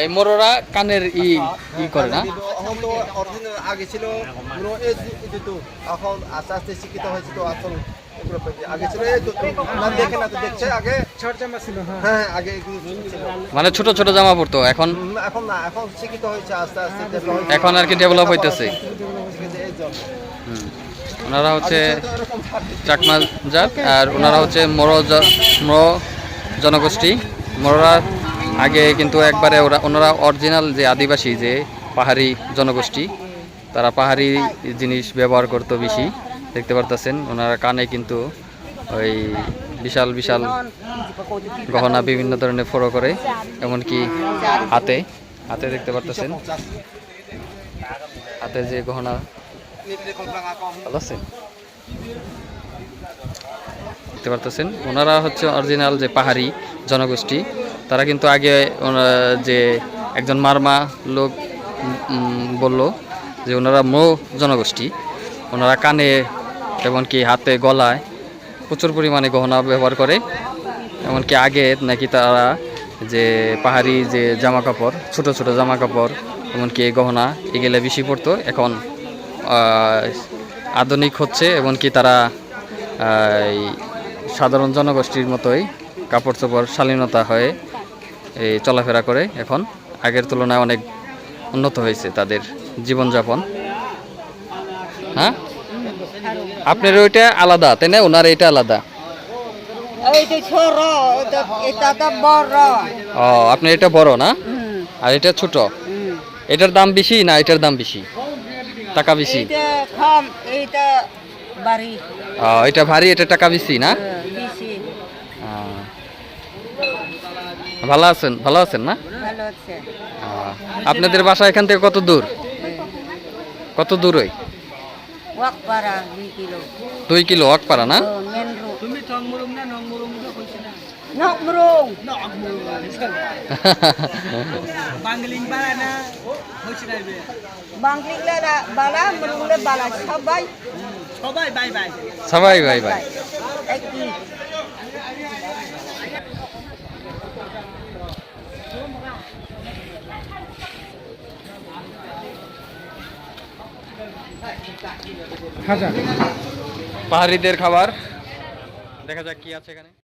এই মোড়োরা কানের ই ই করে না এখন তো অরিজিনাল আগে ছিল মোরো এখন আস্তে আস্তে শিক্ষিত হয়েছে তো আগে মানে ছোট ছোট জামা পড়তো এখন এখন আর কি ডেভেলপ হইতেছে। ওনারা হচ্ছে। চাকমা জাত, আর ওনারা হচ্ছে মোড়ো জনগোষ্ঠী মোড়োরা আগে কিন্তু একবারে ওরা, ওনারা অরিজিনাল যে আদিবাসী যে পাহাড়ি জনগোষ্ঠী, তারা পাহাড়ি জিনিস ব্যবহার করতো বেশি, দেখতে পারতেছেন। ওনারা কানে কিন্তু ওই বিশাল বিশাল গহনা বিভিন্ন ধরনের ফোড়ো করে, এমনকি হাতে হাতে দেখতে পারতেছেন। হাতে যে গহনা ভালো আছেন দেখতে পারতেছেন। ওনারা হচ্ছে অরিজিনাল যে পাহাড়ি জনগোষ্ঠী তারা কিন্তু আগে যে একজন মারমা লোক বলল যে ওনারা মৌ জনগোষ্ঠী। ওনারা কানে এমনকি হাতে গলায় প্রচুর পরিমাণে গহনা ব্যবহার করে। এমনকি আগে নাকি তারা যে পাহাড়ি যে জামা কাপড় ছোট ছোট জামা কাপড় এমনকি গহনা এগুলো বেশি পড়তো এখন আধুনিক হচ্ছে, এমনকি তারা সাধারণ জনগোষ্ঠীর মতোই কাপড় চোপড় শালীনতা হয়ে এই চলাফেরা করে এখন। আগের তুলনায় অনেক উন্নত হয়েছে তাদের জীবনযাপন। হ্যাঁ? আপনার ওইটা আলাদা তাই না? ওনার এটা আলাদা। এইটা বড়। ও আপনার এটা বড় না? আর এটা ছোট? এটার দাম বেশি না এটার দাম বেশি? টাকা বেশি? এটা ভারী এটা টাকা বেশি না বেশি ও। ভালো আছেন? ভালো আছেন না? ভালো আছে। ও, আপনাদের বাসা এখান থেকে কত দূর? কত দূর ওই? দুই কিলো। অকপাড়া না? Main road. คุ পাহাড়িদের খাবার। দেখা যাক কি আছে এখানে।